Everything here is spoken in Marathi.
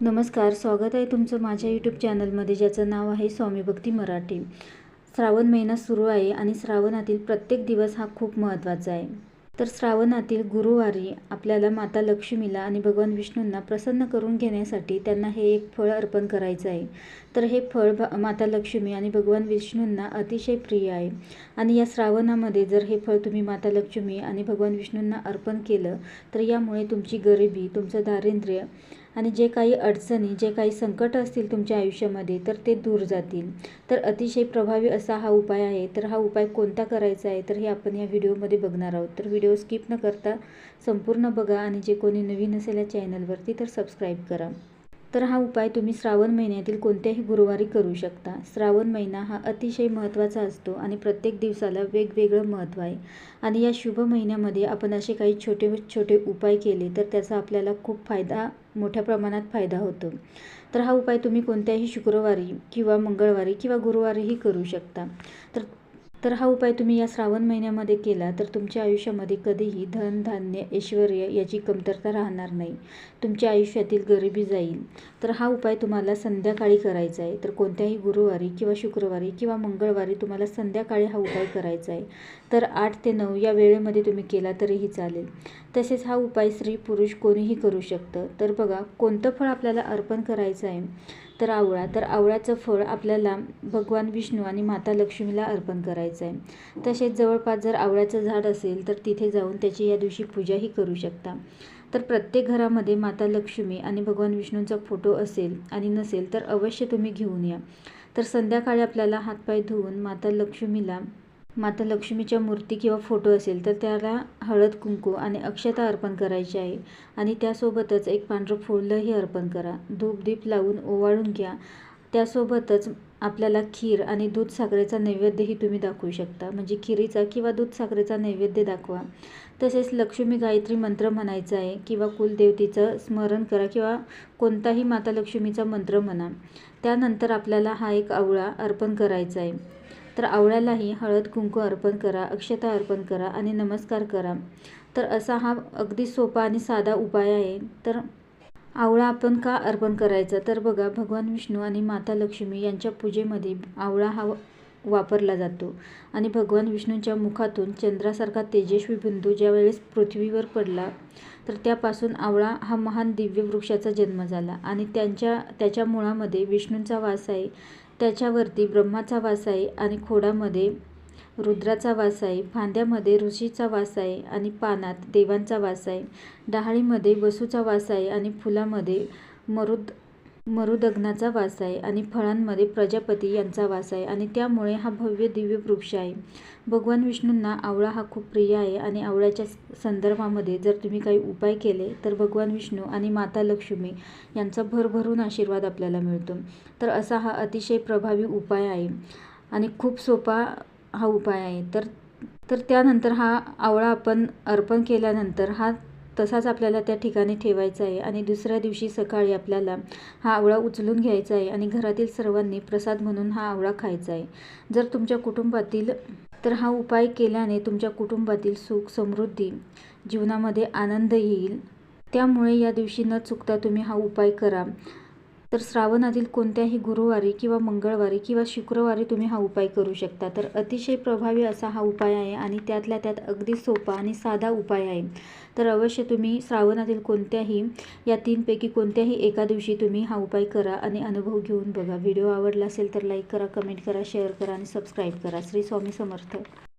नमस्कार स्वागत आहे तुमचं माझ्या यूट्यूब चॅनलमध्ये ज्याचं नाव आहे स्वामी भक्ती मराठी. श्रावण महिना सुरू आहे आणि श्रावणातील प्रत्येक दिवस हा खूप महत्त्वाचा आहे. तर श्रावणातील गुरुवारी आपल्याला माता लक्ष्मीला आणि भगवान विष्णूंना प्रसन्न करून घेण्यासाठी त्यांना हे एक फळ अर्पण करायचं आहे. तर हे फळ भ माता लक्ष्मी आणि भगवान विष्णूंना अतिशय प्रिय आहे. आणि या श्रावणामध्ये जर हे फळ तुम्ही माता लक्ष्मी आणि भगवान विष्णूंना अर्पण केलं तर यामुळे तुमची गरिबी तुमचं दारिद्र्य आणि जे काही अडचणी जे काही संकट असतील तुमच्या आयुष्यामध्ये तर ते दूर जातील. तर अतिशय प्रभावी असा हा उपाय आहे. तर हा उपाय कोणता करायचा आहे? तर हे आपण या व्हिडिओमध्ये बघणार आहोत. तर व्हिडिओ स्किप न करता संपूर्ण बघा आणि जे कोणी नवीन असेल या चॅनलवरती तर सबस्क्राईब करा. तर हा उपाय तुम्ही श्रावण महिन्यातील कोणत्याही गुरुवारी करू शकता. श्रावण महिना हा अतिशय महत्त्वाचा असतो आणि प्रत्येक दिवसाला वेगवेगळं महत्त्व आहे. आणि या शुभ महिन्यामध्ये आपण असे काही छोटे छोटे उपाय केले तर त्याचा आपल्याला खूप फायदा मोठ्या प्रमाणात फायदा होतो. तर हा उपाय तुम्ही कोणत्याही शुक्रवारी किंवा मंगळवारी किंवा गुरुवारीही करू शकता. तर तर हा उपाय तुम्ही या श्रावण महिन्यामध्ये केला तर तुमच्या आयुष्यामध्ये कधीही धन धान्य ऐश्वर याची कमतरता राहणार नाही. तुमच्या आयुष्यातील गरिबी जाईल. तर हा उपाय तुम्हाला संध्याकाळी करायचा आहे. तर कोणत्याही गुरुवारी किंवा शुक्रवारी किंवा मंगळवारी तुम्हाला संध्याकाळी हा उपाय करायचा आहे. तर आठ ते नऊ या वेळेमध्ये तुम्ही केला तरीही चालेल. तसेच हा उपाय स्त्री पुरुष कोणीही करू शकतं. तर बघा कोणतं फळ आपल्याला अर्पण करायचं आहे? तर आवळा. तर आवळ्याचं फळ आपल्याला भगवान विष्णू आणि माता लक्ष्मीला अर्पण करायचं आहे तसेच जवळपास जर आवळ्याचं झाड असेल तर तिथे जाऊन त्याची या दिवशी पूजाही करू शकता. तर प्रत्येक घरामध्ये माता लक्ष्मी आणि भगवान विष्णूंचा फोटो असेल आणि नसेल तर अवश्य तुम्ही घेऊन या. तर संध्याकाळी आपल्याला हातपाय धुवून माता लक्ष्मीला माता लक्ष्मीच्या मूर्ती किंवा फोटो असेल तर त्याला हळद कुंकू आणि अक्षता अर्पण करायची आहे. आणि त्यासोबतच एक पांढरं फुलंही अर्पण करा. धूप दीप लावून ओवाळून घ्या. त्यासोबतच आपल्याला खीर आणि दूध साखरेचा नैवेद्यही तुम्ही दाखवू शकता. म्हणजे खिरीचा किंवा दूध साखरेचा नैवेद्य दाखवा. तसेच लक्ष्मी गायत्री मंत्र म्हणायचा आहे किंवा कुलदेवतीचं स्मरण करा किंवा कोणताही माता लक्ष्मीचा मंत्र म्हणा. त्यानंतर आपल्याला हा एक आवळा अर्पण करायचा आहे. तर आवळ्यालाही हळद कुंकू अर्पण करा अक्षता अर्पण करा आणि नमस्कार करा. तर असा हा अगदी सोपा आणि साधा उपाय आहे. तर आवळा आपण का अर्पण करायचा? तर बघा भगवान विष्णू आणि माता लक्ष्मी यांच्या पूजेमध्ये आवळा हा वापरला जातो. आणि भगवान विष्णूंच्या मुखातून चंद्रासारखा तेजस्वी बिंदू ज्यावेळेस पृथ्वीवर पडला तर त्यापासून आवळा हा महान दिव्य वृक्षाचा जन्म झाला. आणि त्यांच्या त्याच्या मुळामध्ये विष्णूंचा वास आहे. त्याच्यावरती ब्रह्माचा वास आहे आणि खोडामध्ये रुद्राचा वास आहे फांद्यामध्ये ऋषीचा वास आहे आणि पानात देवांचा वास आहे डहाळीमध्ये वसूचा वास आहे आणि फुलामध्ये मरुद मरुदग्नाचा वास आहे आणि फळांमध्ये प्रजापती यांचा वास आहे आणि त्यामुळे हा भव्य दिव्य वृक्ष आहे. भगवान विष्णूंना आवळा हा खूप प्रिय आहे आणि आवळ्याच्या संदर्भामध्ये जर तुम्ही काही उपाय केले तर भगवान विष्णू आणि माता लक्ष्मी यांचा भरभरून आशीर्वाद आपल्याला मिळतो. तर असा हा अतिशय प्रभावी उपाय आहे आणि खूप सोपा हा उपाय आहे. तर तर त्यानंतर हा आवळा आपण अर्पण केल्यानंतर हा तसाच आपल्याला त्या ठिकाणी ठेवायचा आहे. आणि दुसऱ्या दिवशी सकाळी आपल्याला हा आवळा उचलून घ्यायचा आहे आणि घरातील सर्वांनी प्रसाद म्हणून हा आवळा खायचा आहे. जर तुमच्या कुटुंबातील तर हा उपाय केल्याने तुमच्या कुटुंबातील सुख समृद्धी जीवनामध्ये आनंद येईल. त्यामुळे या दिवशी न चुकता तुम्ही हा उपाय करा. तर श्रावणातील कोणत्याही गुरुवारी किंवा मंगळवारी किंवा शुक्रवारी तुम्ही हा उपाय करू शकता. तर अतिशय प्रभावी असा हा उपाय आहे आणि त्यातल्या त्यात अगदी सोपा आणि साधा उपाय आहे. तर अवश्य तुम्ही श्रावणातील कोणत्याही या तीनपैकी कोणत्याही एका दिवशी तुम्ही हा उपाय करा आणि अनुभव घेऊन बघा. व्हिडिओ आवडला असेल तर लाईक करा कमेंट करा शेअर करा आणि सबस्क्राईब करा. श्री स्वामी समर्थ.